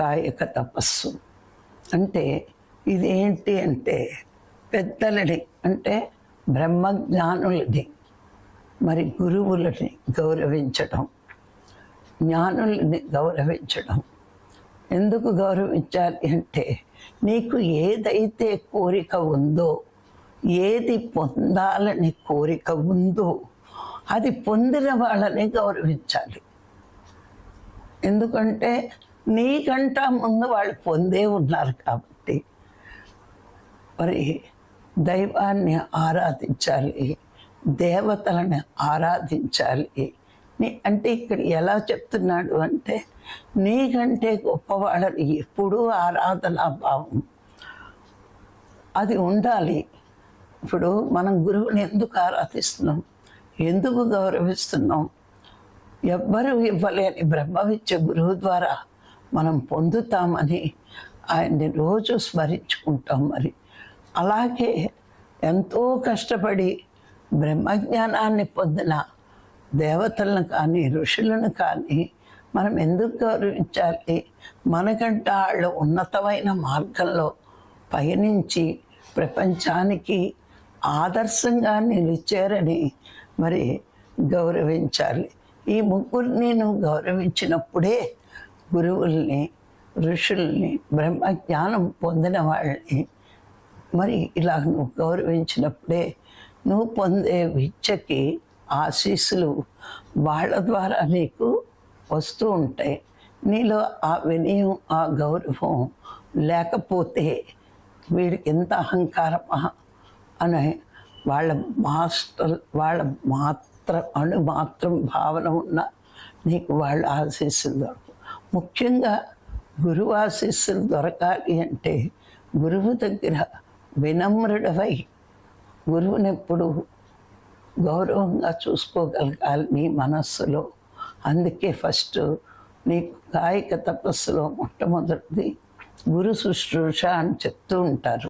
కాయక తపస్సు. అంటే ఇదేంటి అంటే పెద్దలని అంటే బ్రహ్మజ్ఞానులని మరి గురువులని గౌరవించడం జ్ఞానుల్ని గౌరవించడం ఎందుకు గౌరవించాలి అంటే నీకు ఏదైతే కోరిక ఉందో ఏది పొందాలని కోరిక ఉందో అది పొందిన వాళ్ళని గౌరవించాలి. ఎందుకంటే నీకంట ముందు వాళ్ళు పొందే ఉన్నారు కాబట్టి మరి దైవాన్ని ఆరాధించాలి దేవతలను ఆరాధించాలి. నీ అంటే ఇక్కడ ఎలా చెప్తున్నాడు అంటే నీకంటే గొప్పవాళ్ళని ఎప్పుడూ ఆరాధన భావం. అది ఉండాలి. ఇప్పుడు మనం గురువుని ఎందుకు ఆరాధిస్తున్నాం? ఎందుకు గౌరవిస్తున్నాం? ఎవ్వరూ ఇవ్వలేని బ్రహ్మవిద్య గురువు ద్వారా మనం పొందుతామని ఆయన్ని రోజు స్మరించుకుంటాం మరి. అలాగే ఎంతో కష్టపడి బ్రహ్మజ్ఞానాన్ని పొందిన దేవతలను కానీ ఋషులను కానీ మనం ఎందుకు గౌరవించాలి? మనకంటే వాళ్ళు ఉన్నతమైన మార్గంలో పయనించి ప్రపంచానికి ఆదర్శంగా నిలిచారని మరి గౌరవించాలి. ఈ ముగ్గురిని నువ్వు గౌరవించినప్పుడే గురువుల్ని ఋషుల్ని బ్రహ్మజ్ఞానం పొందిన వాళ్ళని మరి ఇలా నువ్వు గౌరవించినప్పుడే నువ్వు పొందే విద్యకి ఆశీస్సులు వాళ్ళ ద్వారా నీకు వస్తూ ఉంటాయి. నీలో ఆ వినయం ఆ గౌరవం లేకపోతే వీడికి ఎంత అహంకారమా అని వాళ్ళ మాస్టర్ వాళ్ళ మాత్ర అణు మాత్రం భావన ఉన్న నీకు వాళ్ళ ఆశీస్సులు దొరకవు ముఖ్యంగా గురువు ఆశీస్సులు దొరకాలి అంటే గురువు దగ్గర వినమ్రుడవై గురువుని ఎప్పుడు గౌరవంగా చూసుకోగలగాలి నీ మనస్సులో. అందుకే ఫస్ట్ నీకు కాయిక తపస్సులో మొట్టమొదటిది గురు శుశ్రూష అని చెప్తూ ఉంటారు.